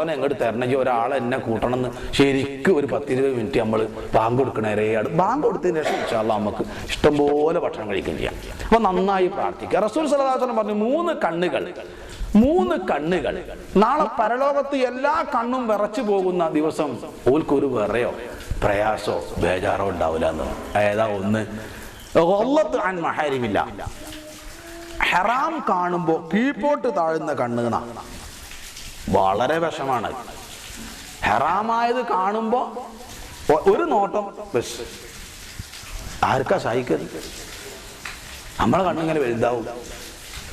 ഓനെ അങ്ങോട്ട് തരണമെങ്കിൽ ഒരാൾ എന്നെ കൂട്ടണം എന്ന് ശരിക്കും ഒരു പത്തിരുപത് മിനിറ്റ് നമ്മൾ ബാങ്ക് കൊടുക്കണേരേ ബാങ്ക് കൊടുത്തതിന് ശേഷം ഇൻഷാല്ല നമുക്ക് ഇഷ്ടംപോലെ ഭക്ഷണം കഴിക്കുകയും ചെയ്യാം. അപ്പൊ നന്നായി പ്രാർത്ഥിക്കുക. റസൂൽ സലദാസനം പറഞ്ഞു മൂന്ന് കണ്ണുകൾ മൂന്ന് കണ്ണുകൾ. നാളെ പരലോകത്ത് എല്ലാ കണ്ണും വിറച്ചു പോകുന്ന ദിവസം ഓൽക്കൊരു വിറയോ പ്രയാസോ ബേജാറോ ഉണ്ടാവില്ല എന്ന്. ഏതാ ഒന്ന്? മഹാരിമില്ല. ഹെറാം കാണുമ്പോ കീഴ്പോട്ട് താഴുന്ന കണ്ണുകളാ വളരെ വിഷമാണ്. ഹെറാമായത് കാണുമ്പോ ഒരു നോട്ടം ബസ്. ആർക്കാ സഹിക്കുന്നത് നമ്മളെ കണ്ണിങ്ങനെ വലുതാവും.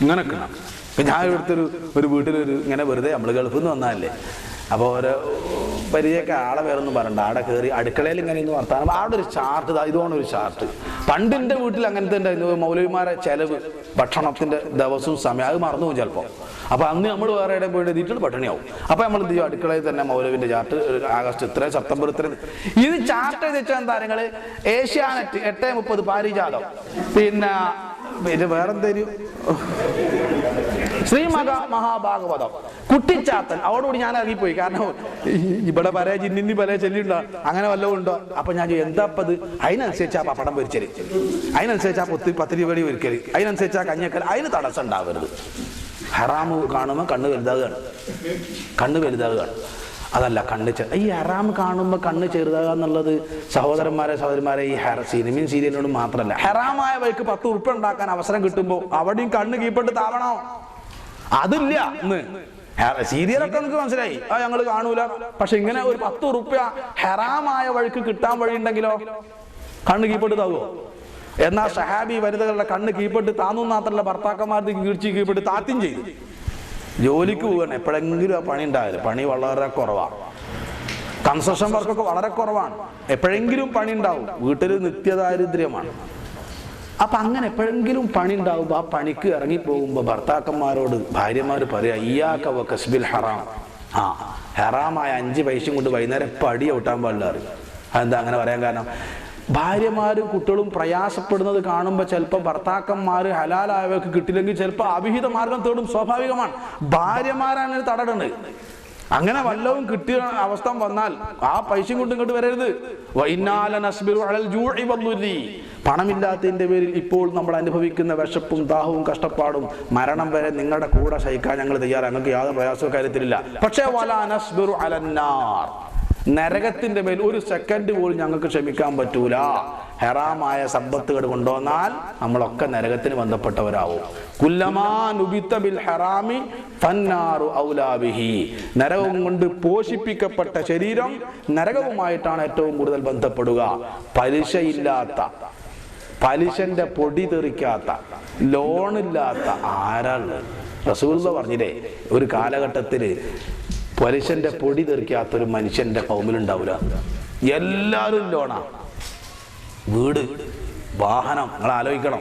ഇങ്ങനെ ഇപ്പൊ ഞാൻ ഇവിടുത്തെ ഒരു ഒരു വീട്ടിലൊരു ഇങ്ങനെ വെറുതെ നമ്മൾ ഗൾഫിൽ നിന്ന് വന്നാലേ അപ്പോൾ ഒരു പരിചയമൊക്കെ ആളെ വേറൊന്നും പറയണ്ട. ആടെ കയറി അടുക്കളയിൽ ഇങ്ങനെ ഇന്ന് വർത്താനം. അവിടെ ഒരു ചാർട്ട് ഇതാ ഇതുകൊണ്ട് ഒരു ചാർട്ട് പണ്ടിന്റെ വീട്ടിൽ അങ്ങനത്തെ ഉണ്ടായിരുന്നു മൗലവിമാരെ ചെലവ് ഭക്ഷണത്തിന്റെ ദിവസവും സമയം അത് മറന്നു പോകും ചിലപ്പോൾ അപ്പോൾ അന്ന് നമ്മൾ വേറെ ഇടം പോയിട്ട് എഴുതിയിട്ട് പട്ടിണിയാവും. അപ്പോൾ നമ്മൾ എന്ത് ചെയ്യും? അടുക്കളയിൽ തന്നെ മൗലവിന്റെ ചാർട്ട് ആഗസ്റ്റ് ഇത്ര സെപ്റ്റംബർ ഇത്ര ഇത് ചാർട്ട് എഴുതി വെച്ചാൽ താരങ്ങൾ ഏഷ്യാനെറ്റ് എട്ട് മുപ്പത് പാരിജാതം. പിന്നെ പിന്നെ വേറെന്തേലും ശ്രീമക മഹാഭാഗവതം. കുട്ടിച്ചാത്തൻ. അവളോട് ഞാൻ ഇറങ്ങിപ്പോയി. കാരണം ഇവിടെ പല ജിന്നിന്നി പല ചെല്ലിണ്ടോ. അങ്ങനെ വല്ലതും ഉണ്ടോ? അപ്പൊ ഞാൻ എന്താപ്പത് അതിനനുസരിച്ച് ആ പപ്പടം പൊരിച്ചൽ. അതിനനുസരിച്ച് ആ പൊത്തി പത്തിരി പടി ഒരുക്കൽ അതിനനുസരിച്ച് ആ കഞ്ഞക്കൽ അതിന് തടസ്സം ഉണ്ടാവരുത്. ഹറാമ് കാണുമ്പോൾ കണ്ണ് വലുതാകുകയാണ് കണ്ണ് വലുതാകുകയാണ് അതല്ല കണ്ണ് ഈ ഹറാം കാണുമ്പോൾ കണ്ണ് ചെറുതാകുക എന്നുള്ളത് സഹോദരന്മാരെ സഹോദരന്മാരെ ഈ ഹെറ സിനിമയും സീരിയലിനോട് മാത്രമല്ല ഹെറാമായ വഴിക്ക് പത്ത് ഉറുപ്പ ഉണ്ടാക്കാൻ അവസരം കിട്ടുമ്പോൾ അവിടെയും കണ്ണ് കീപ്പിട്ട് താവണോ. അതില്ല. ഇന്ന് സീരിയലൊക്കെ നമുക്ക് മനസ്സിലായി. ആ ഞങ്ങൾ കാണൂല. പക്ഷെ ഇങ്ങനെ ഒരു പത്ത് ഉറുപ്പ്യ ഹെറാമായ വഴിക്ക് കിട്ടാൻ വഴി ഉണ്ടെങ്കിലോ കണ്ണ് കീപ്പിട്ട് താവോ എന്നാ ഷഹാബി വനിതകളുടെ കണ്ണ് കീപ്പിട്ട് താന്നു മാത്രമല്ല ഭർത്താക്കന്മാർക്ക് കീഴ്ചി കീപ്പിട്ട് താത്യം ചെയ്തു. ജോലിക്ക് പോവുകയാണ് എപ്പോഴെങ്കിലും ആ പണി ഉണ്ടാവില്ല പണി വളരെ കുറവാണ് കൺസ്ട്രക്ഷൻ വർക്കൊക്കെ വളരെ കുറവാണ്. എപ്പോഴെങ്കിലും പണി ഉണ്ടാവും. വീട്ടിൽ നിത്യദാരിദ്ര്യമാണ്. അപ്പൊ അങ്ങനെ എപ്പോഴെങ്കിലും പണി ഉണ്ടാവുമ്പോൾ ആ പണിക്ക് ഇറങ്ങി പോകുമ്പോൾ ഭർത്താക്കന്മാരോട് ഭാര്യമാർ പറയാ ഇയാക്ക വ കസ്ബിൽ ഹറാം. ആ ഹറാമായ അഞ്ച് പൈസയും കൊണ്ട് വൈകുന്നേരം പടി ഔട്ടാൻ പാടില്ല അറിയും അതെന്താ അങ്ങനെ പറയാൻ കാരണം? ഭാര്യമാരും കുട്ടികളും പ്രയാസപ്പെടുന്നത് കാണുമ്പോൾ ചിലപ്പോൾ ഭർത്താക്കന്മാർ ഹലാലായവർക്ക് കിട്ടില്ലെങ്കിൽ ചിലപ്പോൾ അവിഹിത മാർഗം തേടും സ്വാഭാവികമാണ്. ഭാര്യമാരാണ് തടടുണ്ട്. അങ്ങനെ വല്ലവും കിട്ടിയ അവസ്ഥ വന്നാൽ ആ പൈസ കൊണ്ട് ഇങ്ങോട്ട് വരരുത്. പണമില്ലാത്തതിന്റെ പേരിൽ ഇപ്പോൾ നമ്മൾ അനുഭവിക്കുന്ന വിശപ്പും ദാഹവും കഷ്ടപ്പാടും മരണം വരെ നിങ്ങളുടെ കൂടെ സഹിക്കാൻ ഞങ്ങൾ തയ്യാറാണ്. ഞങ്ങൾക്ക് യാതൊരു പ്രയാസവും കാര്യത്തിലില്ല. പക്ഷേ വലാ നസ്ബിറു അലന്നാർ നരകത്തിന്റെ മേൽ ഒരു സെക്കൻഡ് പോലും ഞങ്ങൾക്ക് ക്ഷമിക്കാൻ പറ്റൂല. ഹെറാമായ സമ്പത്തുകൾ കൊണ്ടുവന്നാൽ നമ്മളൊക്കെ നരകത്തിന് ബന്ധപ്പെട്ടവരാവും. നരകം കൊണ്ട് പോഷിപ്പിക്കപ്പെട്ട ശരീരം നരകവുമായിട്ടാണ് ഏറ്റവും കൂടുതൽ ബന്ധപ്പെടുക. പലിശയില്ലാത്ത പലിശന്റെ പൊടി തെറിക്കാത്ത ലോണില്ലാത്ത ആരാണ്? റസൂൽ പറഞ്ഞില്ലേ ഒരു കാലഘട്ടത്തിൽ പലിശന്റെ പൊടി തെറിക്കാത്തൊരു മനുഷ്യന്റെ കൗമിലുണ്ടാവില്ല എല്ലാവരും ലോണാ. വീട് വാഹനം നിങ്ങൾ ആലോചിക്കണം.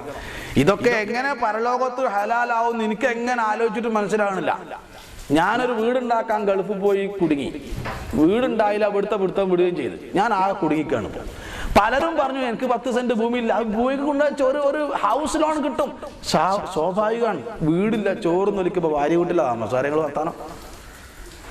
ഇതൊക്കെ എങ്ങനെ പരലോകത്ത് ഹലാലാവും എനിക്ക് എങ്ങനെ ആലോചിച്ചിട്ട് മനസ്സിലാകണില്ല ഞാനൊരു വീടുണ്ടാക്കാൻ ഗൾഫ് പോയി കുടുങ്ങി. വീടുണ്ടായില്ല അവിടുത്തെ പിടുത്തം വിടുകയും ചെയ്തു. ഞാൻ ആ കുടുങ്ങിക്കാണ് ഇപ്പോൾ പലരും പറഞ്ഞു എനിക്ക് പത്ത് സെന്റ് ഭൂമി ഇല്ല അത് ഭൂമിക്ക് കൊണ്ട് ഒരു ഒരു ഹൗസ് ലോൺ കിട്ടും. സ്വാ- സ്വാഭാവികമാണ്. വീടില്ല ചോറ് നൊലിക്കുമ്പോ ഭാര്യ വീട്ടില്ല താമസാരങ്ങൾ വർത്താനം?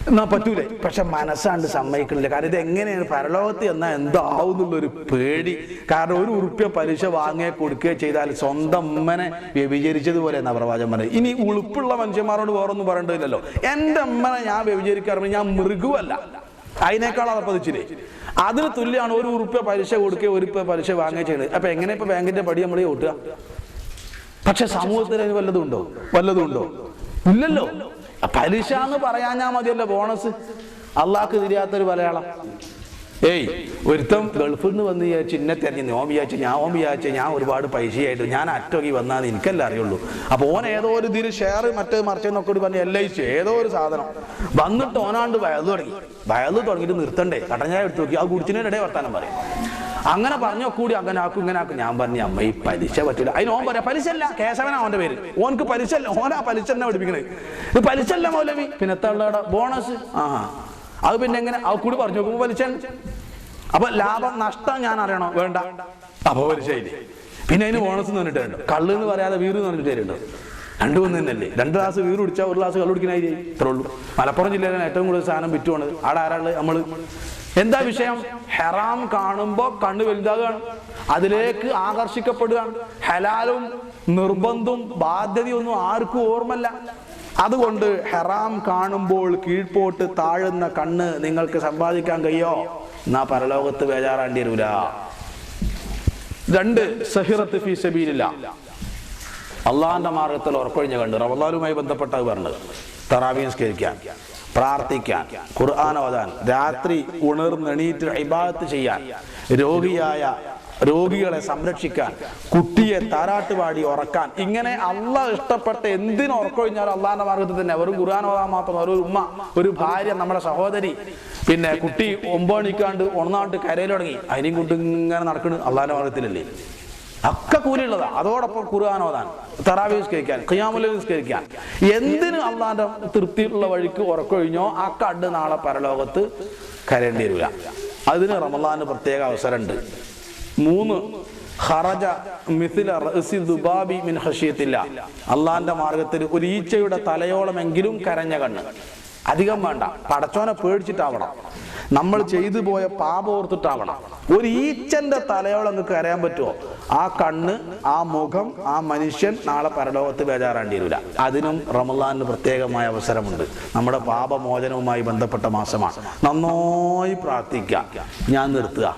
എന്നാ പറ്റൂലേ. പക്ഷെ മനസ്സാണ്ട് സമ്മതിക്കണില്ല. കാരണം ഇത് എങ്ങനെയാണ് പരലോകത്ത് എന്നാ എന്താവും എന്നുള്ളൊരു പേടി. കാരണം ഒരു ഉറുപ്പ്യ പലിശ വാങ്ങിയ കൊടുക്കുകയോ ചെയ്താൽ സ്വന്തം അമ്മനെ വ്യഭിചരിച്ചതുപോലെ എന്നാ പ്രവാചം പറഞ്ഞത് ഇനി ഉളുപ്പുള്ള മനുഷ്യന്മാരോട് വേറൊന്നും പറയേണ്ടതില്ലല്ലോ. എന്റെ അമ്മനെ ഞാൻ വ്യഭിചരിക്കാറുണ്ട്. ഞാൻ മൃഗുവല്ല. അതിനേക്കാൾ അതപ്പതിച്ചില്ലേ അതിന് തുല്യമാണ് ഒരു ഉറുപ്പ്യ പലിശ കൊടുക്കുക ഒരു പലിശ വാങ്ങുകയോ ചെയ്യുന്നത് അപ്പൊ എങ്ങനെ ഇപ്പൊ ബാങ്കിന്റെ പടി നമ്മൾ ഓട്ടുക? പക്ഷെ സമൂഹത്തിൽ അതിന് വല്ലതും ഉണ്ടോ? വല്ലതും ഉണ്ടോ? ഇല്ലല്ലോ. പലിശ എന്ന് പറയാഞ്ഞാ മതിയല്ലോ ബോണസ് അള്ളാഹ്ക്ക് തിരിയാത്തൊരു മലയാളം. ഏയ് ഒരുത്തം ഗൾഫിൽ നിന്ന് വന്ന് വിചാരിച്ചു ഇന്നെ തെരഞ്ഞു ഓൻ വിചാരിച്ചു ഞാൻ ഓം വിചാരിച്ചു ഞാൻ ഒരുപാട് പൈസയായിട്ട് ഞാൻ അറ്റോക്കി വന്നാന്ന് എനിക്കല്ല അറിയുള്ളൂ. അപ്പൊ ഓൻ ഏതോ ഒരു ഇതിൽ ഷെയർ മറ്റേ മറിച്ചെന്നൊക്കെ കൂടി പറഞ്ഞ് എൽ ഐ സി ഏതോ ഒരു സാധനം. വന്നിട്ട് ഓനാണ്ട് വയലു തുടങ്ങി. വയലു തുടങ്ങിയിട്ട് നിർത്തണ്ടേ. കടഞ്ഞായ എടുത്ത് നോക്കി. ആ കുടിച്ചിനിടയിൽ വർത്താനം പറയും. അങ്ങനെ പറഞ്ഞോ കൂടി അങ്ങനെ ആക്കും ഇങ്ങനെ ആക്കും. ഞാൻ പറഞ്ഞു അമ്മ ഈ പലിശ പറ്റില്ല. അതിന് ഓൻ പറയാ പലിശ അല്ല കേശവനാ അവന്റെ പേര്. ഓനക്ക് പലിശ അല്ല ഓനാ പലിശ തന്നെ പഠിപ്പിക്കണേ. ഇത് പലിശ അല്ല മൗലവി. പിന്നെ എത്ര ബോണസ്. ആ. അത് പിന്നെ എങ്ങനെ? അത് കൂടി പറഞ്ഞു നോക്കുമ്പോ പലിശ. അപ്പൊ ലാഭം നഷ്ടം ഞാൻ അറിയണോ? വേണ്ട. അപ്പൊ പലിശ ഇല്ലേ? പിന്നെ അതിന് ബോണസ് എന്ന് പറഞ്ഞിട്ടുണ്ട് കള്ള് എന്ന് പറയാതെ വീറ് എന്ന് പറഞ്ഞിട്ട് തരുന്നുണ്ട് രണ്ടു മൂന്ന് തന്നെയല്ലേ? രണ്ട് ഗ്ലാസ് വീട് കുടിച്ചാൽ ഒരു ഗ്ലാസ് കള്ളു കുടിക്കണായി ഇത്രേ ഉള്ളൂ. മലപ്പുറം ജില്ലയിലാണ് ഏറ്റവും കൂടുതൽ സാധനം വിറ്റുപോണത്. ആടെ ആരാൾ നമ്മൾ. എന്താ വിഷയം? ഹെറാം കാണുമ്പോ കണ്ണ് വലുതാകുകയാണ് അതിലേക്ക് ആകർഷിക്കപ്പെടുകയാണ്. ഹലാലും നിർബന്ധവും ബാധ്യതയൊന്നും ആർക്കും ഓർമ്മല്ല അതുകൊണ്ട് ഹെറാം കാണുമ്പോൾ കീഴ്പോട്ട് താഴുന്ന കണ്ണ് നിങ്ങൾക്ക് സമ്പാദിക്കാൻ കഴിയോ? എന്നാ പരലോകത്ത് ബേജാറാണ്ടി വരൂല. രണ്ട് സഹിറത്ത് ഫീ സബീലില്ല. അള്ളാഹിന്റെ മാർഗത്തിൽ ഉറപ്പൊഴിഞ്ഞ കണ്ട് റമദാനുമായി ബന്ധപ്പെട്ടത് പറഞ്ഞത്. തറാവീ നിസ്കരിക്കാൻ. പ്രാർത്ഥിക്കാൻ ഖുർആൻ ഓതാൻ രാത്രി ഉണർന്നെണീറ്റ് ഇബാദത്ത് ചെയ്യാൻ രോഗിയായ രോഗികളെ സംരക്ഷിക്കാൻ കുട്ടിയെ താരാട്ടുപാടി ഉറക്കാൻ ഇങ്ങനെ അള്ളാഹ് ഇഷ്ടപ്പെട്ട എന്തിനു ഉറക്കൊഴിഞ്ഞാലും അള്ളാഹിന്റെ മാർഗത്തിൽ തന്നെ. ഒരു ഖുർആൻ ഓതാൻ മാത്രം ഒരു ഉമ്മ ഒരു ഭാര്യ നമ്മുടെ സഹോദരി പിന്നെ കുട്ടി ഒമ്പണിക്കാണ്ട് ഒന്നാണ്ട് കരയിൽ തുടങ്ങി അതിനെയും കൊണ്ട് ഇങ്ങനെ നടക്കുന്നത് അള്ളാഹിന്റെ മാർഗത്തിലല്ലേ? ഒക്കെ കൂലിയുള്ളതാ അതോടൊപ്പം ഖുർആാനോദാൻ തറാവീസ് തറാവി നിസ്കരിക്കാൻ ഖിയാമുല നിസ്കരിക്കാൻ. എന്തിന് അള്ളാന്റെ തൃപ്തിയുള്ള വഴിക്ക് ഉറക്കൊഴിഞ്ഞോ ആ കണ്ട് നാളെ പരലോകത്ത് കരേണ്ടി വരില്ല അതിന് റമദാന് പ്രത്യേക അവസരമുണ്ട്. മൂന്ന് ഹറജ മിഥില ദുബാബി മിൻ അള്ളാന്റെ മാർഗത്തിൽ ഒരു ഈച്ചയുടെ തലയോളമെങ്കിലും കരഞ്ഞ കണ്ണ്. അധികം വേണ്ട. പടച്ചോനെ പേടിച്ചിട്ടാവണം. നമ്മൾ ചെയ്തു പോയ പാപം ഓർത്തിട്ടാവണം. ഒരു ഈച്ചന്റെ തലയോളം നിങ്ങൾക്ക് അറിയാൻ പറ്റുമോ? ആ കണ്ണ് ആ മുഖം ആ മനുഷ്യൻ നാളെ പരലോകത്ത് ബേജാറാണ്ടി വരില്ല അതിനും റമലാന് പ്രത്യേകമായ അവസരമുണ്ട്. നമ്മുടെ പാപമോചനവുമായി ബന്ധപ്പെട്ട മാസമാണ്. നന്നായി പ്രാർത്ഥിക്കാം ഞാൻ നിർത്തുക.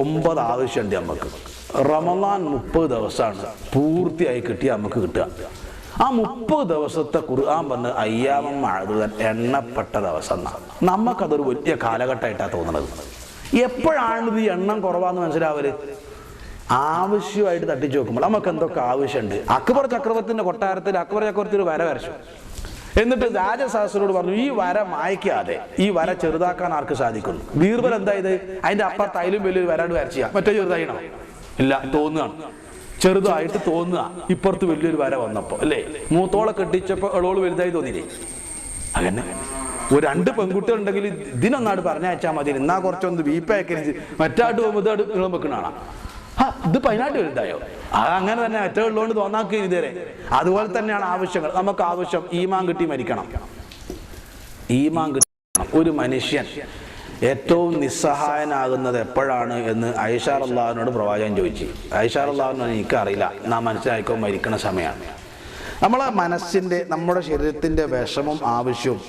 ഒമ്പത് ആവശ്യമുണ്ട് നമുക്ക് റമലാൻ മുപ്പത് ദിവസമാണ്. പൂർത്തിയായി കിട്ടിയ നമുക്ക് കിട്ടുക. ആ മുപ്പത് ദിവസത്തെ ഖുർആൻ വന്ന് അയ്യാമം മഴതുതൻ എണ്ണപ്പെട്ട ദിവസം എന്നാണ് നമുക്കതൊരു വലിയ കാലഘട്ടമായിട്ടാണ് തോന്നുന്നത് എപ്പോഴാണ് ഈ എണ്ണം കുറവാന്ന് മനസ്സിലാവൽ? ആവശ്യമായിട്ട് തട്ടിച്ചു നോക്കുമ്പോൾ നമുക്ക് എന്തൊക്കെ ആവശ്യമുണ്ട്? അക്ബർ ചക്രവർത്തിന്റെ കൊട്ടാരത്തിൽ അക്ബർ ചക്രവർത്തി ഒരു വര വരച്ചു. എന്നിട്ട് രാജസഹസ്രോട് പറഞ്ഞു ഈ വര മായ്ക്കാതെ ഈ വര ചെറുതാക്കാൻ ആർക്ക് സാധിക്കുന്നു? ബീർബൽ എന്തായത് അതിന്റെ അപ്പുറത്ത് അതിലും വലിയൊരു വരാണ്ട് വരച്ചു മറ്റേ ചെറുതായിണോ ഇല്ല തോന്നുകയാണ്. ചെറുതായിട്ട് തോന്നുക. ഇപ്പുറത്ത് വലിയൊരു വര വന്നപ്പോ അല്ലേ? മൂത്തോളെ കെട്ടിച്ചപ്പോ എളോൾ വലുതായി തോന്നിയില്ലേ? അങ്ങനെ ഒരു രണ്ട് പെൺകുട്ടികൾ ഉണ്ടെങ്കിൽ ഇതിനൊന്നാട് പറഞ്ഞയച്ചാൽ മതി എന്നാ കുറച്ചൊന്ന് വീപ്പയക്കരിച്ച് മറ്റാട്ട് പോകുമ്പോൾ ഇതാട് ഇളം വെക്കണാണ് ആ ഇത് പതിനാട്ട് വലുതായോ? അങ്ങനെ തന്നെ മറ്റേ ഉള്ളതുകൊണ്ട് തോന്നാക്കി ഇതുവരെ. അതുപോലെ തന്നെയാണ് ആവശ്യങ്ങൾ. നമുക്ക് ആവശ്യം ഈമാൻ കിട്ടി മരിക്കണം. ഈമാൻ കിട്ടി ഒരു മനുഷ്യൻ ഏറ്റവും നിസ്സഹായനാകുന്നത് എപ്പോഴാണ് എന്ന് ഐഷാർ അള്ളാഹുവിനോട് പ്രവാചകൻ ചോദിച്ചു. ഐഷാർ അള്ളാഹുവിനോട് എനിക്കറിയില്ല. നാം മനസ്സിലാക്കോ മരിക്കണ സമയമാണ് നമ്മളെ മനസ്സിന്റെ നമ്മുടെ ശരീരത്തിന്റെ വിഷമം ആവശ്യവും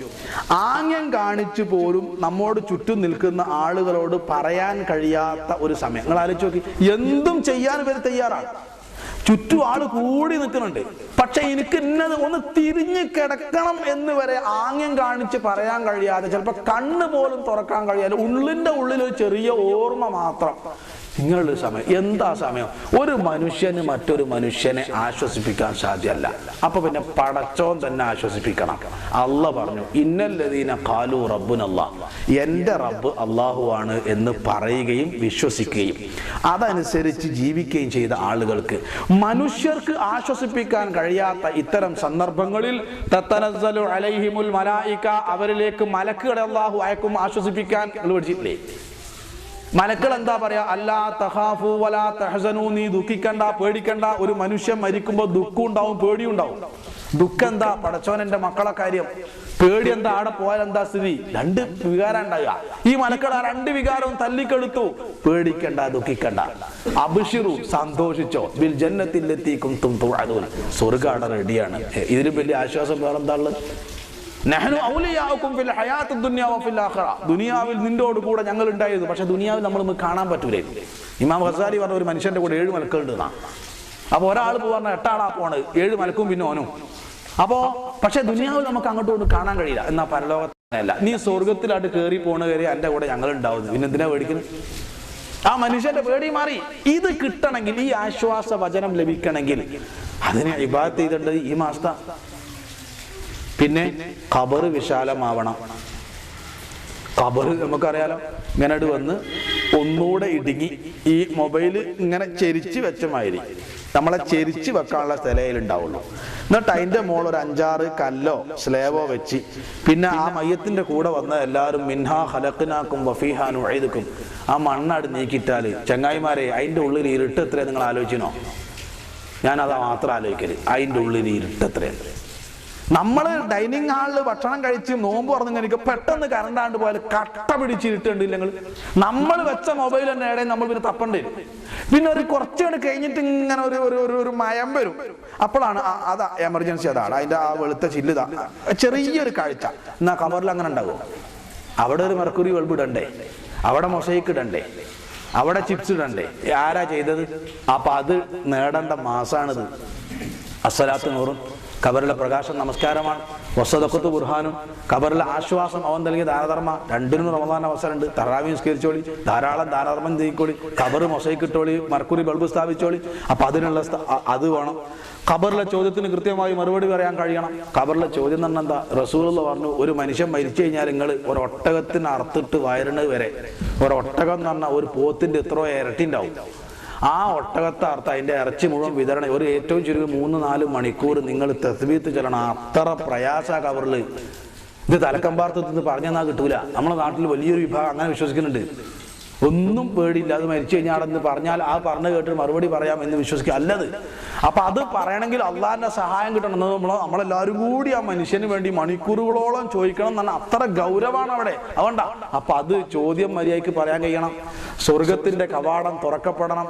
ആംഗ്യം കാണിച്ചു പോലും നമ്മോട് ചുറ്റും നിൽക്കുന്ന ആളുകളോട് പറയാൻ കഴിയാത്ത ഒരു സമയം. നിങ്ങൾ ആലോചിച്ച് നോക്കി. എന്തും ചെയ്യാൻ ഇവർ തയ്യാറാണ്. ചുറ്റും ആൾ കൂടി നിൽക്കുന്നുണ്ട്. പക്ഷെ എനിക്ക് ഇന്നത് ഒന്ന് തിരിഞ്ഞു കിടക്കണം എന്ന് വരെ ആംഗ്യം കാണിച്ച് പറയാൻ കഴിയാതെ ചിലപ്പോൾ കണ്ണ് പോലും തുറക്കാൻ കഴിയാതെ ഉള്ളിന്റെ ഉള്ളിൽ ഒരു ചെറിയ ഓർമ്മ മാത്രം. നിങ്ങളുടെ സമയം. എന്താ സമയം? ഒരു മനുഷ്യന് മറ്റൊരു മനുഷ്യനെ ആശ്വസിപ്പിക്കാൻ സാധ്യമല്ല. അപ്പൊ പിന്നെ പടച്ചോൻ തന്നെ ആശ്വസിപ്പിക്കണം. അല്ല പറഞ്ഞു ഇന്നല്ലതീന കാലു റബ്ബുനല്ല. എന്റെ റബ്ബ് അള്ളാഹു ആണ് എന്ന് പറയുകയും വിശ്വസിക്കുകയും അതനുസരിച്ച് ജീവിക്കുകയും ചെയ്ത ആളുകൾക്ക് മനുഷ്യർക്ക് ആശ്വസിപ്പിക്കാൻ കഴിയാത്ത ഇത്തരം സന്ദർഭങ്ങളിൽ അലൈഹിമുൽ മലായിക അവരിലേക്ക് മലക്കുകളെ അള്ളാഹു അയക്കും ആശ്വസിപ്പിക്കാൻ. പഠിച്ചിട്ടില്ലേ? മലക്കൾ എന്താ പറയാ? അല്ലാ തഹാഫു വലാ തഹസനു നീ ദുഃഖിക്കണ്ട പേടിക്കണ്ട. ഒരു മനുഷ്യൻ മരിക്കുമ്പോൾ ദുഃഖം ഉണ്ടാവും പേടിയും ഉണ്ടാവും ദുഃഖം എന്താ പടച്ചോൻ മക്കളെ കാര്യം. പേടി എന്താ അവിടെ പോയാൽ എന്താ സ്ഥിതി? രണ്ട് വികാരം ഉണ്ടാകുക ഈ ആ രണ്ട് വികാരവും തല്ലിക്കെടുത്തു. പേടിക്കണ്ട ദുഃഖിക്കണ്ട. അഭിഷിറു സന്തോഷിച്ചോ. ബിൽ ജന്നത്തിലെത്തിക്കും തും തുഴതൂൻ സ്വർഗാട റെഡിയാണ് ഇതിലും വലിയ ആശ്വാസം വേറെ എന്താ ഉള്ളത്? നഹ്നു ഔലിയാക്കും ഫിൽ ഹയാത്തി ദുനിയ വഫിൽ ആഖിറ. ദുനിയാവിൽ നിന്നോട് കൂടെ ഞങ്ങൾ ഉണ്ടായിരുന്നു. പക്ഷെ ദുനിയാവിൽ നമ്മൾ കാണാൻ പറ്റൂലേ. ഇമാം ഹസാരി പറഞ്ഞ ഒരു മനുഷ്യന്റെ കൂടെ ഏഴ് മലക്കുണ്ട് എന്നാ. അപ്പോൾ ഒരാൾ പറഞ്ഞ എട്ടാളാ പോണ്. ഏഴ് മലക്കും പിന്നെ ഓനും. അപ്പോ പക്ഷെ ദുനിയാവിൽ നമുക്ക് അങ്ങോട്ടും കൊണ്ട് കാണാൻ കഴിയില്ല. എന്നാ പരലോകത്തല്ല നീ സ്വർഗത്തിലായിട്ട് കയറി പോണ കയറി എന്റെ കൂടെ ഞങ്ങൾ ഉണ്ടാവുന്നു. പിന്നെ എന്തിനാ പേടിക്കുന്നത് ആ മനുഷ്യന്റെ പേടി മാറി. ഇത് കിട്ടണമെങ്കിൽ ഈ ആശ്വാസ വചനം ലഭിക്കണമെങ്കിൽ അതിനെ ഇബാദത്ത് ചെയ്തിട്ടുണ്ട് ഈ മാസത്തെ. പിന്നെ ഖബർ വിശാലമാവണം. ഖബർ നമുക്കറിയാലോ ഇങ്ങനെ വന്ന് ഒന്നുകൂടെ ഇടുങ്ങി ഈ മൊബൈൽ ഇങ്ങനെ ചെരിച്ച് വെച്ച മാതിരി നമ്മളെ ചെരിച്ച് വെക്കാനുള്ള സ്ഥലയിൽ ഉണ്ടാവുള്ളൂ എന്നിട്ട് അതിന്റെ മോൾ ഒരു അഞ്ചാറ് കല്ലോ സ്ലേവോ വെച്ച് പിന്നെ ആ മയ്യത്തിന്റെ കൂടെ വന്ന എല്ലാവരും മിൻഹാ ഹലക്കിനാക്കും വഫീഹാനും എഴുതുക്കും ആ മണ്ണാട് നീക്കിയിട്ടാൽ ചങ്ങായിമാരെ അതിന്റെ ഉള്ളിൽ ഇരുട്ട് എത്രയാണ് നിങ്ങൾ ആലോചിച്ചിനോ ഞാനത് മാത്രം ആലോചിക്കരുത് അതിന്റെ ഉള്ളിൽ ഇരുട്ടത്രയാണ് നമ്മൾ ഡൈനിങ് ഹാളിൽ ഭക്ഷണം കഴിച്ച് നോമ്പ് പറഞ്ഞു കഴിഞ്ഞാൽ പെട്ടെന്ന് കറണ്ടാണ്ട് പോയാൽ കട്ട പിടിച്ചിട്ടുണ്ട് ഇല്ലെങ്കിൽ നമ്മൾ വെച്ച മൊബൈൽ തന്നെ ഇടയിൽ നമ്മൾ പിന്നെ തപ്പണ്ടേ പിന്നെ ഒരു കുറച്ചുകൂടെ കഴിഞ്ഞിട്ട് ഇങ്ങനെ ഒരു ഒരു ഒരു മയം വരും. അപ്പോഴാണ് അതാ എമർജൻസി അതാണ്. അതിന്റെ ആ വെളുത്ത ചില്ലുതാ ചെറിയൊരു കാഴ്ച. എന്നാ കവറിൽ അങ്ങനെ ഉണ്ടാകും അവിടെ ഒരു മെർക്കുറി ബൾബ് ഇടണ്ടേ? അവിടെ മൊസൈക്ക് ഇടണ്ടേ? അവിടെ ചിപ്സ് ഇടണ്ടേ? ആരാ ചെയ്തത്? അപ്പൊ അത് നേടേണ്ട മാസാണിത്. അസലാത്ത് നൂറും. ഖബറിലെ പ്രകാശം നമസ്കാരമാണ്. വസതക്കത്ത് ബുർഹാനും കബറിലെ ആശ്വാസം അവൻ നൽകിയ ദാനധർമ്മ രണ്ടിനും റമദാൻ അവസരമുണ്ട്. തറാവി നിസ്കരിച്ചോളി ധാരാളം ദാനധർമ്മം ചെയ്യിക്കോളി ഖബർ മൊസൈക്കിട്ടോളി മർക്കുറി ബൾബ് സ്ഥാപിച്ചോളി. അപ്പൊ അതിനുള്ള അത് വേണം. ഖബറിലെ ചോദ്യത്തിന് കൃത്യമായി മറുപടി പറയാൻ കഴിയണം. ഖബറിലെ ചോദ്യം തന്നെ എന്താ? റസൂൽ പറഞ്ഞു ഒരു മനുഷ്യൻ മരിച്ചു കഴിഞ്ഞാൽ നിങ്ങൾ ഒരു ഒട്ടകത്തിന് അറുത്തിട്ട് വയറിന് വരെ. ഒരൊട്ടകം എന്ന് പറഞ്ഞാൽ ഒരു പോത്തിന്റെ എത്രയോ ഇരട്ടി ഉണ്ടാവും. ആ ഒട്ടകത്തെ അർത്ഥം അതിന്റെ ഇറച്ചി മുഴുവൻ വിതരണം. ഒരു ഏറ്റവും ചുരുങ്ങി മൂന്ന് നാല് മണിക്കൂർ നിങ്ങൾ തസ്ബീത്ത് ചെല്ലണം. അത്ര പ്രയാസ കവറിൽ ഇത് തലക്കമ്പാർത്തത്തിൽ പറഞ്ഞെന്നാ കിട്ടൂല. നമ്മളെ നാട്ടിൽ വലിയൊരു വിഭാഗം അങ്ങനെ വിശ്വസിക്കുന്നുണ്ട്. ഒന്നും പേടിയില്ല. അത് മരിച്ചു കഴിഞ്ഞാൽ അവിടെ നിന്ന് പറഞ്ഞാൽ ആ പറഞ്ഞു കേട്ട് മറുപടി പറയാം എന്ന് വിശ്വസിക്കുക അല്ലത്. അപ്പൊ അത് പറയണമെങ്കിൽ അള്ളാഹിന്റെ സഹായം കിട്ടണം. നമ്മൾ നമ്മളെല്ലാവരും കൂടി ആ മനുഷ്യന് വേണ്ടി മണിക്കൂറുകളോളം ചോദിക്കണം എന്നാണ്. അത്ര ഗൗരവമാണ് അവിടെ. അതുകൊണ്ടാ. അപ്പൊ അത് ചോദ്യം മര്യാദയ്ക്ക് പറയാൻ കഴിയണം. സ്വർഗത്തിന്റെ കവാടം തുറക്കപ്പെടണം.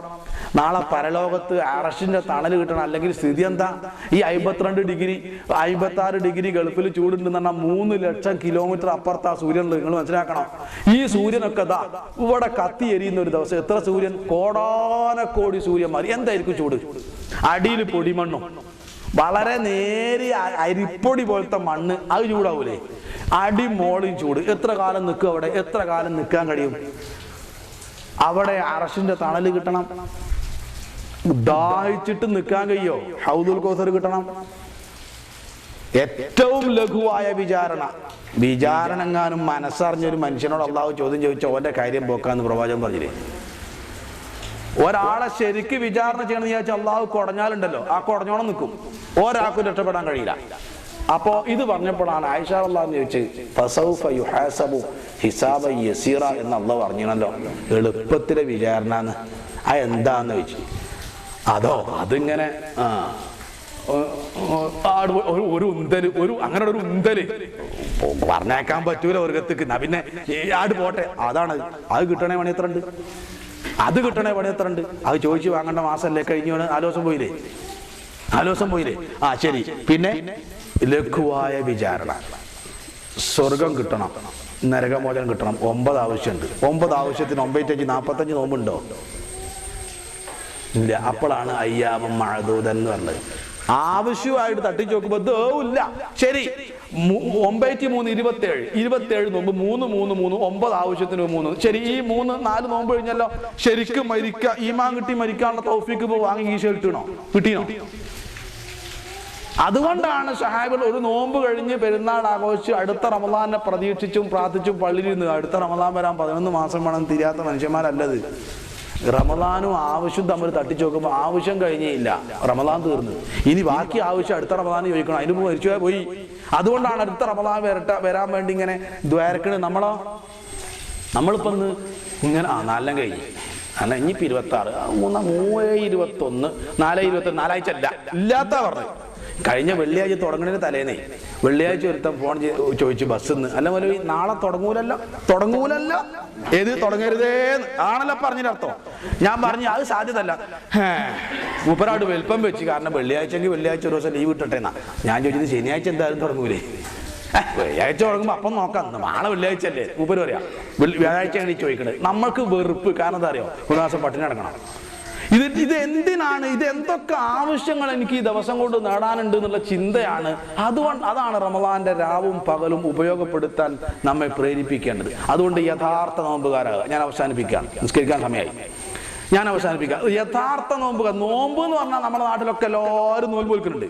നാളെ പരലോകത്ത് അറഷിന്റെ തണൽ കിട്ടണം. അല്ലെങ്കിൽ സ്ഥിതി എന്താ? ഈ അമ്പത്തിരണ്ട് ഡിഗ്രി അമ്പത്തി ആറ് ഡിഗ്രി ഗൾഫിൽ ചൂടുണ്ടെന്ന് പറഞ്ഞാൽ മൂന്ന് ലക്ഷം കിലോമീറ്റർ അപ്പുറത്താ സൂര്യൻ നിങ്ങൾ മനസ്സിലാക്കണം? ഈ സൂര്യനൊക്കെ ദാ ഇവിടെ കത്തി എരിയുന്ന ഒരു ദിവസം. എത്ര സൂര്യൻ? കോടാനക്കോടി സൂര്യന്മാർ. എന്തായിരിക്കും ചൂട്? അടിയിൽ പൊടിമണ്ണും. വളരെ നേരിയ അരിപ്പൊടി പോലത്തെ മണ്ണ്. അത് ചൂടാവൂലേ? അടി മോളിയും ചൂട്. എത്ര കാലം നിൽക്കും അവിടെ? എത്ര കാലം നിൽക്കാൻ കഴിയും? അവിടെ അറഷിന്റെ തണൽ കിട്ടണം. ദാഹിച്ചിട്ട് നിൽക്കാൻ കഴിയോ? ഹൗദുൽ കോസർ കിട്ടണം. ഏറ്റവും ലഘുവായ വിചാരണ. വിചാരണ എങ്ങാനും മനസ്സറിഞ്ഞൊരു മനുഷ്യനോട് അള്ളാഹു ചോദ്യം ചോദിച്ച ഓന്റെ കാര്യം പോക്കാന്ന് പ്രവാചകം പറഞ്ഞില്ലേ? ഒരാളെ ശരിക്ക് വിചാരണ ചെയ്യണമെന്ന് വിചാരിച്ചാൽ അള്ളാഹു കുടഞ്ഞാലുണ്ടല്ലോ. ആ കുടഞ്ഞോണം നിൽക്കും. ഒരാൾക്കും രക്ഷപ്പെടാൻ കഴിയില്ല. അപ്പോ ഇത് പറഞ്ഞപ്പോഴാണ് ആയിഷ ചോദിച്ചു ഹിസാബ് ഫസൗഫ യസീറ എന്ന് അള്ളാഹ് പറഞ്ഞിണല്ലോ എളുപ്പത്തിലെ വിചാരണ എന്ന് ആ എന്താന്ന് ചോദിച്ചു. അതോ അതിങ്ങനെ ആ ഒരു- ഉന്തൽ ഒരു അങ്ങനെ ഒരു ഉന്തൽ. പറഞ്ഞേക്കാൻ പറ്റൂല ഒരുക്കത്തേക്ക് എന്നാ പിന്നെ ആട് പോട്ടെ. അതാണ്. അത് കിട്ടണേ പണി എത്ര ഉണ്ട്? അത് കിട്ടണേ പണി എത്ര ഉണ്ട്? അത് ചോദിച്ചു വാങ്ങേണ്ട മാസമല്ലേ? കഴിഞ്ഞു നാല് പോയില്ലേ? നാല് പോയില്ലേ? ആ ശരി. പിന്നെ? ലഘുവായ വിചാരണ. സ്വർഗം കിട്ടണം നരകമോചനം കിട്ടണം ഒമ്പത് ആവശ്യമുണ്ട്. ഒമ്പത് ആവശ്യത്തിന് ഒമ്പത്തഞ്ച് നാൽപ്പത്തഞ്ച് നോമ്പുണ്ടോ? ഇല്ല അപ്പോഴാണ് അയ്യാമം മഴദൂതൻ എന്ന് പറഞ്ഞത്. ആവശ്യമായിട്ട് തട്ടിച്ചു നോക്കുമ്പോ ഇല്ല. ശരി ഒമ്പത്തി മൂന്ന് ഇരുപത്തേഴ്. ഇരുപത്തേഴ് നോമ്പ് മൂന്ന് മൂന്ന് മൂന്ന് ഒമ്പത് ആവശ്യത്തിന് മൂന്ന്. ശരി ഈ മൂന്ന് നാല് നോമ്പ് കഴിഞ്ഞല്ലോ. ശരിക്കും മരിക്ക ഈമാൻ കിട്ടി മരിക്കാനുള്ള തോഫിക്ക് വാങ്ങി ഈശോ കിട്ടണോ കിട്ടിയോ? അതുകൊണ്ടാണ് സഹാബികൾ ഒരു നോമ്പ് കഴിഞ്ഞ് പെരുന്നാൾ ആഘോഷിച്ച് അടുത്ത റമദാനെ പ്രതീക്ഷിച്ചും പ്രാർത്ഥിച്ചും പള്ളിയിൽ നിന്ന് അടുത്ത റമദാൻ വരാൻ പതിനൊന്ന് മാസം വേണം തിരിയാത്ത മനുഷ്യന്മാരല്ലത്. റമദാനും ആവശ്യം തമ്മിൽ തട്ടിച്ചു നോക്കുമ്പോൾ ആവശ്യം കഴിഞ്ഞേയില്ല റമദാൻ തീർന്നു. ഇനി ബാക്കി ആവശ്യം അടുത്ത റമദാൻ ചോദിക്കണം. അതിന് മരിച്ചു പോയി. അതുകൊണ്ടാണ് അടുത്ത റമദാൻ വരട്ട വരാൻ വേണ്ടി ഇങ്ങനെ ദ്വാരക്കണ്. നമ്മളോ? നമ്മളിപ്പോ ഇങ്ങനെ ആ നാലെല്ലാം കഴിഞ്ഞു. അല്ല ഇനിയിപ്പോ ഇരുപത്തി ആറ് മൂന്ന് മൂന്ന് ഇരുപത്തി ഒന്ന് നാല് ഇരുപത്തി നാലാഴ്ച അല്ല. ഇല്ലാത്ത പറഞ്ഞു കഴിഞ്ഞ വെള്ളിയാഴ്ച തുടങ്ങുന്നതിന് തലേന്നേ. വെള്ളിയാഴ്ച ഒരുത്തം ഫോൺ ചോദിച്ചു ബസ്സിന്ന്? അല്ല പോലെ നാളെ തുടങ്ങൂലല്ലോ? തുടങ്ങൂലല്ലോ? ഏത് തുടങ്ങരുതേ? ആണല്ലോ പറഞ്ഞതിന്റെ ഞാൻ പറഞ്ഞു അത് സാധ്യതല്ല മൂപ്പരാട് വലിപ്പം വെച്ച് കാരണം വെള്ളിയാഴ്ചയെങ്കിൽ വെള്ളിയാഴ്ച ഒരു ദിവസം ലീവ് ഇട്ടട്ടെ എന്നാ. ഞാൻ ചോദിച്ചത് ശനിയാഴ്ച എന്തായാലും തുടങ്ങൂലേ? വെള്ളിയാഴ്ച തുടങ്ങുമ്പോ അപ്പം നോക്കാം. നാളെ വെള്ളിയാഴ്ച അല്ലേ മൂപ്പര് പറയാ. വ്യാഴാഴ്ചയാണ് ചോദിക്കണത്. നമ്മൾക്ക് വെറുപ്പ്. കാരണം എന്താ അറിയോ? ഒരു മാസം പട്ടിണി നടക്കണം ഇത് ഇത് എന്തിനാണ്? ഇത് എന്തൊക്കെ ആവശ്യങ്ങൾ എനിക്ക് ഈ ദിവസം കൊണ്ട് നേടാനുണ്ട് എന്നുള്ള ചിന്തയാണ്. അതുകൊണ്ട് അതാണ് റമദാന്റെ രാവും പകലും ഉപയോഗപ്പെടുത്താൻ നമ്മെ പ്രേരിപ്പിക്കേണ്ടത്. അതുകൊണ്ട് യഥാർത്ഥ നോമ്പുകാരാകുക. ഞാൻ അവസാനിപ്പിക്കാം. നിസ്കരിക്കാൻ സമയമായി. ഞാൻ അവസാനിപ്പിക്കാം. യഥാർത്ഥ നോമ്പുക. നോമ്പ് എന്ന് പറഞ്ഞാൽ നമ്മുടെ നാട്ടിലൊക്കെ എല്ലാവരും നോമ്പ് വെക്കുന്നുണ്ട്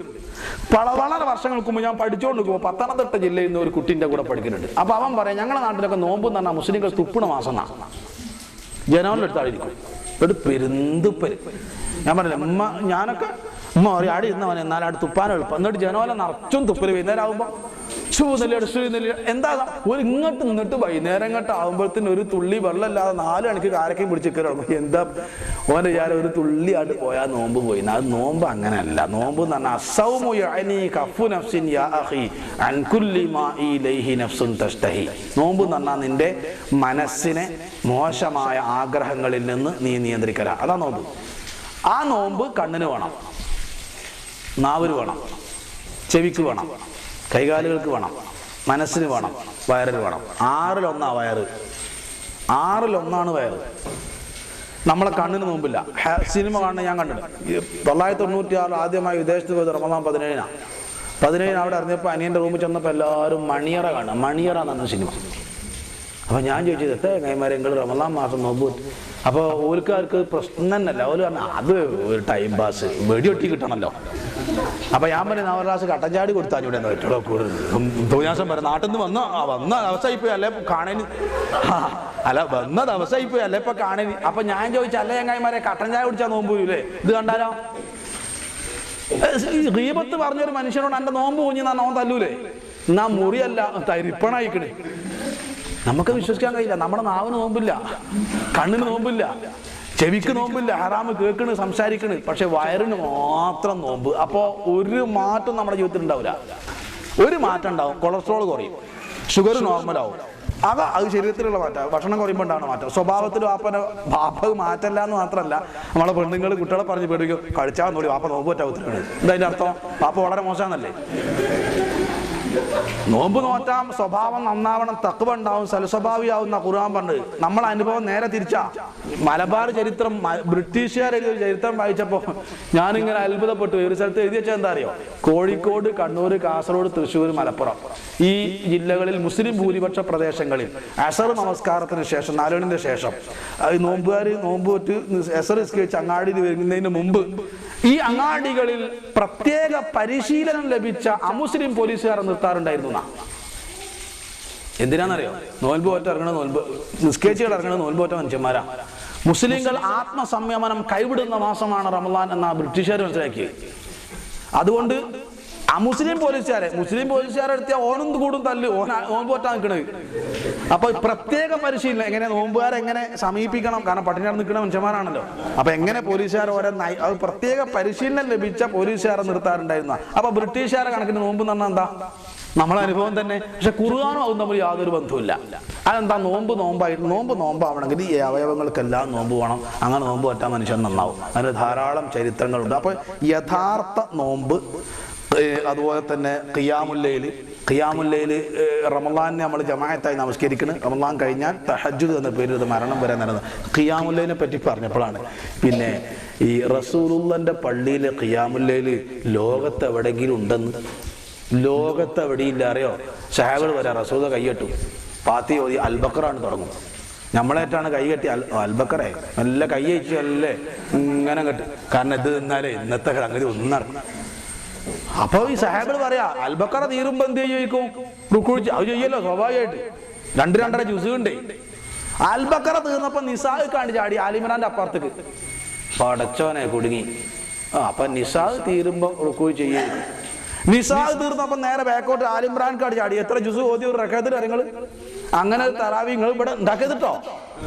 പല വളരെ വർഷങ്ങൾക്ക് മുമ്പ് ഞാൻ പഠിച്ചുകൊണ്ട് നിൽക്കുമ്പോൾ പത്തനംതിട്ട ജില്ലയിൽ നിന്ന് ഒരു കുട്ടിന്റെ കൂടെ പഠിക്കുന്നുണ്ട്. അപ്പൊ അവൻ പറയാം ഞങ്ങളുടെ നാട്ടിലൊക്കെ നോമ്പ് എന്ന് പറഞ്ഞാൽ മുസ്ലിങ്ങൾ തുപ്പണ മാസം എന്നാണ് അടുത്ത് ഒരു പെരുന്തുപ്പര് ഞാൻ പറഞ്ഞില്ല ഉമ്മ ഞാനൊക്കെ ഉമ്മ പറയും ആടി ഇരുന്നവൻ എന്നാലും അവിടെ തുപ്പാൻ എളുപ്പം എന്നിട്ട് ജനോല നിറച്ചും തുപ്പൽ വൈകുന്നേരം ആകുമ്പോൾ ഷൂ നെല്ലിയുടെ ഷൂ നെല്ലിയുടെ എന്താ ഒരു ഇങ്ങോട്ട് നിന്നിട്ട് വൈകുന്നേരം ഇങ്ങോട്ട് ആകുമ്പോഴത്തേന് ഒരു തുള്ളി വെള്ളമില്ലാതെ നാല് മണിക്ക് കാരക്കയും പിടിച്ച് കയറും എന്താ? ഓന്റെ വിചാരം ഒരു തുള്ളി ആയിട്ട് പോയാൽ നോമ്പ് പോയി അത് നോമ്പ് അങ്ങനെയല്ല. നോമ്പ് എന്ന് പറഞ്ഞാൽ നഫ്സിൻ യാ അഖി അൻ കുല്ലി മാ ഇലൈഹി നഫ്സുൻ തഷ്തഹി. നോമ്പ് എന്ന് നിന്റെ മനസ്സിനെ മോശമായ ആഗ്രഹങ്ങളിൽ നിന്ന് നീ നിയന്ത്രിക്കല. അതാ നോമ്പ്. ആ നോമ്പ് കണ്ണിന് വേണം. നാവിന് വേണം. ചെവിക്ക് വേണം. കൈകാലുകൾക്ക് വേണം മനസ്സിന് വേണം വയറിന് വേണം. ആറിലൊന്നാ വയറ്. ആറിലൊന്നാണ് വയറ്. നമ്മളെ കണ്ണിന് മുമ്പില്ല. സിനിമ കാണുന്ന ഞാൻ കണ്ടിട്ടുണ്ട്. തൊള്ളായിരത്തി തൊണ്ണൂറ്റി ആറ് ആദ്യമായി വിദേശത്ത് പോയത് റമദാൻ പതിനേഴിനാണ് പതിനേഴിന് അവിടെ അറിഞ്ഞപ്പോൾ അനിയന്റെ റൂമിൽ ചെന്നപ്പോൾ എല്ലാവരും മണിയറ കാണുക മണിയറ എന്നാണ് സിനിമ. അപ്പോൾ ഞാൻ ചോദിച്ചത് എത്ര കൈമാരെ നിങ്ങൾ മാസം നോമ്പ്? അപ്പോൾ ഓൽക്കാർക്ക് പ്രശ്നം തന്നെയല്ല. ഓൽ പറഞ്ഞ അത് ഒരു ടൈം പാസ് വെടിയൊട്ടി കിട്ടണമല്ലോ അപ്പൊ ഞാൻ പറഞ്ഞു നവരാസ് കട്ടൻ ചാടി കൊടുത്താൽ ഇവിടെ പറ്റുള്ളൂ തോന്നിയാസം പറയാം നാട്ടിൽ നിന്ന് വന്ന വന്ന ദിവസമായി പോയി അല്ലെ കാണേന്? അല്ല വന്ന ദിവസമായി പോയി അല്ലെ ഇപ്പൊ കാണേന്? അപ്പൊ ഞാൻ ചോദിച്ചു അല്ല ചങ്ങായിമാരെ കട്ടൻ ചായ കുടിച്ചാൽ നോമ്പ് ഇല്ലേ ഇത് കണ്ടാലോ? ദീപത്ത് പറഞ്ഞൊരു മനുഷ്യനോട് എന്റെ നോമ്പ് കുഞ്ഞു നോമ്പ് തല്ലൂലേ? എന്നാ മുറിയല്ല തരിപ്പണായിക്കണേ. നമുക്ക് വിശ്വസിക്കാൻ കഴിയില്ല. നമ്മുടെ നാവിന് നോമ്പില്ല. കണ്ണിന് നോമ്പില്ല. ചെവിക്ക് നോമ്പില്ല. ഹറാമ് കേൾക്കണ് സംസാരിക്കണ്. പക്ഷെ വയറിന് മാത്രം നോമ്പ്. അപ്പോ ഒരു മാറ്റം നമ്മുടെ ജീവിതത്തിൽ ഉണ്ടാവില്ല. ഒരു മാറ്റം ഉണ്ടാവും. കൊളസ്ട്രോൾ കുറയും. ഷുഗർ നോർമലാവും അത് അത് ശരീരത്തിലുള്ള മാറ്റം. ഭക്ഷണം കുറയുമ്പോൾ ഉണ്ടാവണ മാറ്റം. സ്വഭാവത്തിൽ വാപ്പന വാപ്പ മാറ്റല്ല എന്ന് മാത്രമല്ല നമ്മളെ പെണ്ണുങ്ങൾ കുട്ടികളെ പറഞ്ഞ് പേടിക്കും കഴിച്ചാൽ നോടി വാപ്പ നോമ്പ് പറ്റാവുന്നത് എന്താ അതിന്റെ അർത്ഥം? വാപ്പ വളരെ മോശമാണെന്നല്ലേ? നോമ്പ് നോറ്റാം സ്വഭാവം നന്നാവണം തക്കുവ ഉണ്ടാവും സൽസ്വഭാവിയാവുന്ന ഖുർആൻ പറഞ്ഞത് നമ്മളെ അനുഭവം നേരെ തിരിച്ചാ. മലബാർ ചരിത്രം ബ്രിട്ടീഷുകാർ എഴുതിയ ചരിത്രം വായിച്ചപ്പോ ഞാനിങ്ങനെ അത്ഭുതപ്പെട്ടു. ഒരു സ്ഥലത്ത് എഴുതി വെച്ചാൽ എന്താ അറിയോ? കോഴിക്കോട് കണ്ണൂർ കാസർഗോഡ് തൃശ്ശൂർ മലപ്പുറം. ഈ ജില്ലകളിൽ മുസ്ലിം ഭൂരിപക്ഷ പ്രദേശങ്ങളിൽ അസർ നമസ്കാരത്തിന് ശേഷം നാലുമണിന്റെ ശേഷം നോമ്പുകാർ നോമ്പ് വെച്ച് എസർ നിസ്കരിച്ച് അങ്ങാടി വരുന്നതിന് മുമ്പ് ഈ അങ്ങാടികളിൽ പ്രത്യേക പരിശീലനം ലഭിച്ച അമുസ്ലിം പോലീസുകാരെ നിർത്താറുണ്ടായിരുന്നു. എന്തിനാണെന്നറിയോ നോൽബ് പോറ്റ ഇറങ്ങണ നോൽബ് നിസ്കേച്ചുകൾ ഇറങ്ങണ നോൽബ് പോറ്റ മനുഷ്യന്മാരാ. മുസ്ലിങ്ങൾ ആത്മസംയമനം കൈവിടുന്ന മാസമാണ് റമദാൻ എന്ന ബ്രിട്ടീഷുകാർ മനസ്സിലാക്കി അതുകൊണ്ട് അമുസ്ലിം പോലീസുകാരെ മുസ്ലിം പോലീസുകാരെ എടുത്തിയാൽ ഓനും കൂടും തല്ല്. ഓൻ നോമ്പ് പോറ്റാൻ നിൽക്കണത് അപ്പൊ പ്രത്യേക പരിശീലനം എങ്ങനെ നോമ്പുകാരെ എങ്ങനെ സമീപിക്കണം? കാരണം പട്ടിണി നിൽക്കുന്ന മനുഷ്യന്മാരാണല്ലോ. അപ്പൊ എങ്ങനെ പോലീസുകാർ ഓരോ അത് പ്രത്യേക പരിശീലനം ലഭിച്ച പോലീസുകാരെ നിർത്താറുണ്ടായിരുന്ന. അപ്പൊ ബ്രിട്ടീഷുകാരെ കണക്കിന് നോമ്പ് എന്ന് പറഞ്ഞാൽ എന്താ? നമ്മളെ അനുഭവം തന്നെ. പക്ഷെ കുറുകാനും അതും തമ്മിൽ യാതൊരു ബന്ധവുമില്ല. അതെന്താ? നോമ്പ് നോമ്പായിട്ട് നോമ്പ് നോമ്പാവണമെങ്കിൽ ഈ അവയവങ്ങൾക്കെല്ലാം നോമ്പ് വേണം. അങ്ങനെ നോമ്പ് പറ്റാൻ മനുഷ്യൻ നന്നാവും. അതിന് ധാരാളം ചരിത്രങ്ങളുണ്ട്. അപ്പൊ യഥാർത്ഥ നോമ്പ് അതുപോലെ തന്നെ ഖിയാമുല്ലയിൽ ഖിയാമുല്ലയിൽ റമലാനെ നമ്മൾ ജമായത്തായി നമസ്കരിക്കുന്നത് റമലാൻ കഴിഞ്ഞാൽ തഹജുദ് എന്ന പേരിൽ ഇത് മരണം വരെ നടന്നത്. ഖിയാമുല്ലയിനെ പറ്റി പറഞ്ഞപ്പോഴാണ്. പിന്നെ ഈ റസൂലുള്ളന്റെ പള്ളിയിലെ ഖിയാമുല്ലയിൽ ലോകത്ത് എവിടെയെങ്കിലും ഉണ്ടെന്ന്. ലോകത്ത് എവിടെയില്ല അറിയോ? ഷഹാബിൾ വരാം റസൂദ കൈയ്യട്ടു പാത്തി ഓതി അൽബക്കറാണ് തുടങ്ങും. നമ്മളേറ്റാണ് കൈ കെട്ടി അൽ അൽബക്കറെ. നല്ല കൈ അയച്ചു അല്ലേ? ഇങ്ങനെ കെട്ടി കാരണം ഇത് നിന്നാലേ ഇന്നത്തെ സംഗതി ഒന്നും നടക്കും അപ്പൊ ഈ സഹാബികൾ പറയാ അൽബക്കറ തീരുമ്പോ എന്ത് ചോദിക്കും? റുക്കുഴിച്ച് അത് ചെയ്യല്ലോ സ്വാഭാവികമായിട്ട്. രണ്ട് രണ്ടര ജ്യൂസ് ഉണ്ട് അൽബക്കറ തീർന്നപ്പോ നിസാഹ് കാണി ചാടി ആലിമറാന്റെ അപ്പുറത്തേക്ക്. പടച്ചോനെ കുടുങ്ങി. ആ അപ്പൊ നിസാഹ് തീരുമ്പോ റുക്കുഴി ചെയ്യും. നിസാഹ് തീർന്നപ്പോ നേരെ ബാക്കോട്ട് ആലിമ്രാൻ കാണി ചാടി എത്ര ജ്യൂസ് ഓതി ഒരു റക്കത്തിൽ ഇറങ്ങൾ അങ്ങനെ തറാവി നിങ്ങൾ ഇവിടെ ഉണ്ടാക്കിയതിട്ടോ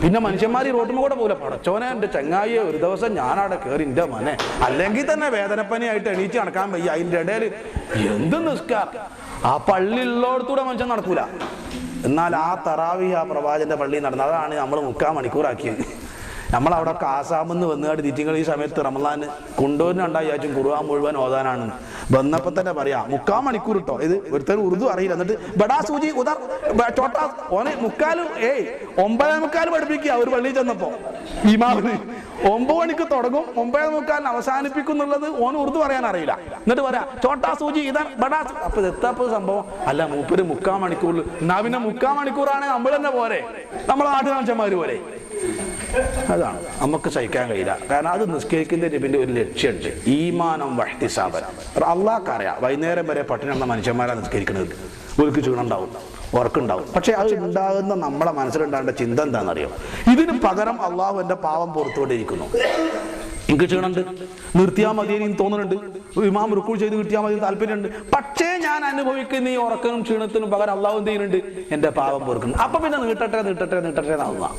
പിന്നെ മനുഷ്യന്മാർ ഈ റോട്ടിൽ കൂടെ പോലെ പടച്ചോനെ എന്റെ ചങ്ങായിയെ ഒരു ദിവസം ഞാനവിടെ കയറി എന്റെ മനെ. അല്ലെങ്കിൽ തന്നെ വേദനപ്പനിയായിട്ട് എണീച്ച് നടക്കാൻ വയ്യ. അതിന്റെ ഇടയിൽ എന്ത് നിസ്കാർ ആ പള്ളി ഉള്ളോടത്തൂടെ മനുഷ്യൻ നടക്കൂല. എന്നാൽ ആ തറാവി ആ പ്രവാചന്റെ പള്ളി നടന്നത് അതാണ് നമ്മൾ മുക്കാൽ മണിക്കൂറാക്കിയത് നമ്മൾ അവിടെ ആസാമെന്ന് വന്നുകാട് തീറ്റിങ്ങൾ ഈ സമയത്ത് റമലാന് കൊണ്ടുവരുന്നുണ്ടായി. ആച്ചും കുറുവാൻ മുഴുവൻ ഓതാനാണ് വന്നപ്പോ തന്നെ പറയാ മുക്കാൽ മണിക്കൂർ ഇട്ടോ ഇത് ഒരുത്തർ ഉറുദു അറിയില്ല. എന്നിട്ട് ബടാ സൂചി ഉദാർ ചോട്ടാ ഓനെ മുക്കാലും ഏയ് ഒമ്പതേ മുക്കാലും പഠിപ്പിക്കുക. ഒരു പള്ളിയിൽ ചെന്നപ്പോ. ഇമാമിന് ഒമ്പത് മണിക്ക് തുടങ്ങും ഒമ്പതേ മുക്കാലിന് അവസാനിപ്പിക്കും എന്നുള്ളത് ഓന് ഉറുദു പറയാൻ അറിയില്ല. എന്നിട്ട് പറയാ ചോട്ടാ സൂചി ഇതാ ബടാ അപ്പൊ എത്താപ്പോ സംഭവം? അല്ല മൂപ്പര് മുക്കാൽ മണിക്കൂറിൽ പിന്നെ മുക്കാൽ മണിക്കൂറാണ് നമ്മൾ തന്നെ പോരെ. നമ്മളെ നാട്ടുകാഴ്ചമാര് പോലെ. അതാണ് നമുക്ക് സഹിക്കാൻ കഴിയില്ല. കാരണം അത് നിസ്കരിക്കുന്ന നബിന്റെ ഒരു ലക്ഷ്യമുണ്ട്. ഈമാനം വഹ്തിസാബൻ. അള്ളാഹ്ക്കറിയാം വൈകുന്നേരം വരെ പട്ടിണി മനുഷ്യന്മാരാണ് നിസ്കരിക്കുന്നത്. ഒരു ചൂടുണ്ടാവും ഉറക്കുണ്ടാവും. പക്ഷെ അത് ഉണ്ടാകുന്ന നമ്മളെ മനസ്സിലുണ്ടാകേണ്ട ചിന്ത എന്താണെന്നറിയോ? ഇതിന് പകരം അള്ളാഹു എന്റെ പാവം പുറത്തുകൊണ്ടിരിക്കുന്നു. എനിക്ക് ചെയ്യണുണ്ട് നിർത്തിയാൽ മതി എനിക്ക് തോന്നുന്നുണ്ട്. ഇമാം റുക്കൂ ചെയ്ത് കിട്ടിയാൽ മതി താല്പര്യമുണ്ട്. പക്ഷേ ഞാൻ അനുഭവിക്കുന്ന ഈ ഉറക്കനും ക്ഷീണത്തിനും പകരം അള്ളാഹു എന്ത് ചെയ്യുന്നുണ്ട്? എന്റെ പാവം പൊറുക്കുന്നു. അപ്പൊ പിന്നെ നീട്ടട്ടെ നീട്ടട്ടെ നീട്ടട്ടെ എന്നാവുക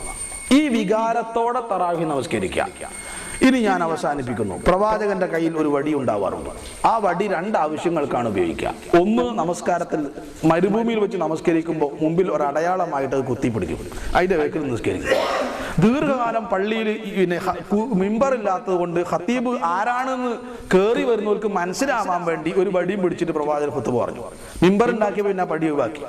ഈ വികാരത്തോടെ തറാവി നമസ്കരിക്കുക. ഇനി ഞാൻ അവസാനിപ്പിക്കുന്നു. പ്രവാചകന്റെ കയ്യിൽ ഒരു വടി ഉണ്ടാവാറുണ്ട്. ആ വടി രണ്ട് ആവശ്യങ്ങൾക്കാണ് ഉപയോഗിക്കുക. ഒന്ന് നമസ്കാരത്തിൽ മരുഭൂമിയിൽ വെച്ച് നമസ്കരിക്കുമ്പോൾ മുമ്പിൽ ഒരു അടയാളമായിട്ട് അത് കുത്തിപ്പിടിക്കും. അതിന്റെ വേക്കിൽ നമസ്കരിക്കും ദീർഘകാലം പള്ളിയിൽ പിന്നെ മിമ്പറില്ലാത്തത് കൊണ്ട് ഹത്തീബ് ആരാണെന്ന് കയറി വരുന്നവർക്ക് മനസ്സിലാവാൻ വേണ്ടി ഒരു വടിയും പിടിച്ചിട്ട് പ്രവാചകൻ കുത്തു പറഞ്ഞു. മിമ്പർ ഉണ്ടാക്കിയപ്പോൾ പിന്നെ പടി ഒഴിവാക്കി.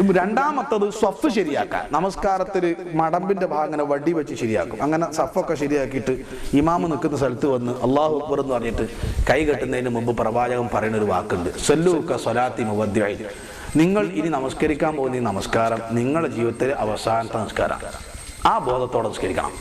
രണ്ടാമത്തത് സ്വഫ് ശരിയാക്കാൻ. നമസ്കാരത്തിൽ മടമ്പിന്റെ ഭാഗം അങ്ങനെ വടി വെച്ച് ശരിയാക്കും. അങ്ങനെ സഫൊക്കെ ശരിയാക്കിയിട്ട് ഇമാമ് നിൽക്കുന്ന സ്ഥലത്ത് വന്ന് അള്ളാഹു അക്ബർ എന്ന് പറഞ്ഞിട്ട് കൈ കെട്ടുന്നതിന് മുമ്പ് പ്രവാചകൻ പറയുന്ന ഒരു വാക്കുണ്ട്. സല്ലൂക്ക സ്വലാത്തി മുവദ്യായി നിങ്ങൾ ഇനി നമസ്കരിക്കാൻ പോകുന്ന ഈ നമസ്കാരം നിങ്ങളുടെ ജീവിതത്തിലെ അവസാനത്തെ നമസ്കാരം. ആ ബോധത്തോടെ നമസ്കരിക്കണം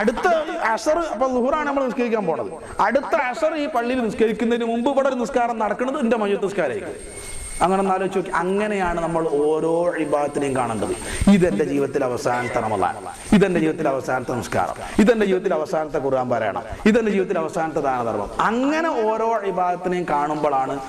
അടുത്ത അസർ അപ്പൊ ലുഹുറാണ് നമ്മൾ നിസ്കരിക്കാൻ പോണത്. അടുത്ത അസർ ഈ പള്ളിയിൽ നിസ്കരിക്കുന്നതിന് മുമ്പ് ഇവിടെ ഒരു നിസ്കാരം നടക്കുന്നത് എന്റെ മയ്യത്ത് നിസ്കാരമായിരിക്കും അങ്ങനെ ഒന്നാലോചിച്ച് നോക്കി. അങ്ങനെയാണ് നമ്മൾ ഓരോ ഇബാത്തിനെയും കാണേണ്ടത്. ഇതെന്റെ ജീവിതത്തിൽ അവസാനത്തെ റമദാൻ. ഇതെന്റെ ജീവിതത്തിൽ അവസാനത്തെ നമസ്കാരം ഇതെന്റെ ജീവിതത്തിൽ അവസാനത്തെ ഖുർആൻ പാരായണം. ഇതെന്റെ ജീവിതത്തിൽ അവസാനത്തെ ദാനധർമ്മം. അങ്ങനെ ഓരോ ഇബാത്തിനെയും കാണുമ്പോഴാണ്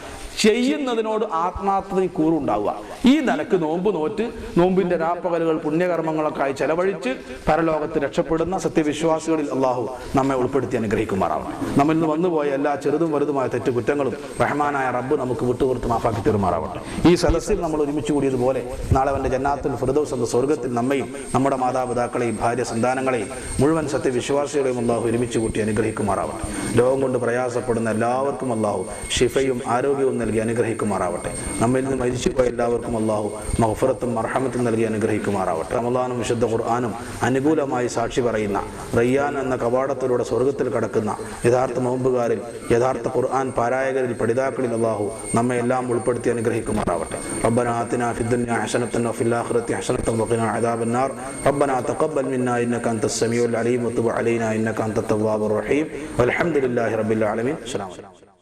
ചെയ്യുന്നതിനോട് ആത്മാർത്ഥതയും കൂറുണ്ടാവുക ഈ നിലയ്ക്ക് നോമ്പ് നോറ്റ് നോമ്പിന്റെ രാപ്പകലുകൾ പുണ്യകർമ്മങ്ങളൊക്കെ ആയി ചെലവഴിച്ച് പരലോകത്ത് രക്ഷപ്പെടുന്ന സത്യവിശ്വാസികളിൽ അള്ളാഹു നമ്മെ ഉൾപ്പെടുത്തി അനുഗ്രഹിക്കുമാറാവണം. നമ്മിൽ നിന്ന് വന്നുപോയ എല്ലാ ചെറുതും വലുതുമായ തെറ്റുകുറ്റങ്ങളും റഹ്മാനായ റബ്ബ് നമുക്ക് വിട്ടുകൊടുത്ത് മാഫാക്കി തീരുമാറാവട്ടെ. ഈ സദസ്സിൽ നമ്മൾ ഒരുമിച്ച് കൂടിയതുപോലെ നാളെ അവന്റെ ജന്നാത്തിൽ ഫിർദൗസ് എന്ന സ്വർഗത്തിൽ നമ്മയും നമ്മുടെ മാതാപിതാക്കളെയും ഭാര്യ സന്താനങ്ങളെയും മുഴുവൻ സത്യവിശ്വാസികളെയും അള്ളാഹു ഒരുമിച്ച് കൂട്ടി അനുഗ്രഹിക്കുമാറാവട്ടെ. ലോകം കൊണ്ട് പ്രയാസപ്പെടുന്ന എല്ലാവർക്കും അള്ളാഹു ഷിഫയും ആരോഗ്യവും നൽകി അനുഗ്രഹിക്കുമാറാവട്ടെ നമ്മിൽ നിന്ന് മരിച്ചുപോയ എല്ലാവർക്കും അള്ളാഹു മഹഫറത്തും മർഹമത്തും നൽകി അനുഗ്രഹിക്കുമാറാവട്ടെ റമദാനും വിശുദ്ധ ഖുർആാനും അനുകൂലമായി സാക്ഷി പറയുന്ന റയ്യാൻ എന്ന കവാടത്തിലൂടെ സ്വർഗത്തിൽ കടക്കുന്ന യഥാർത്ഥ നോമ്പുകാരിൽ യഥാർത്ഥ ഖുർആൻ പാരായകരിൽ പഠിതാക്കളിൽ അള്ളാഹു നമ്മെ എല്ലാം ഉൾപ്പെടുത്തി അനുഗ്രഹിക്കുമാറാവട്ടെ ربنا آتنا في الدنيا حسنة وفي الآخرة حسنة وقنا عذاب النار ربنا تقبل منا إنك أنت السميع العليم وتب علينا إنك أنت التواب الرحيم والحمد لله رب العالمين السلام عليكم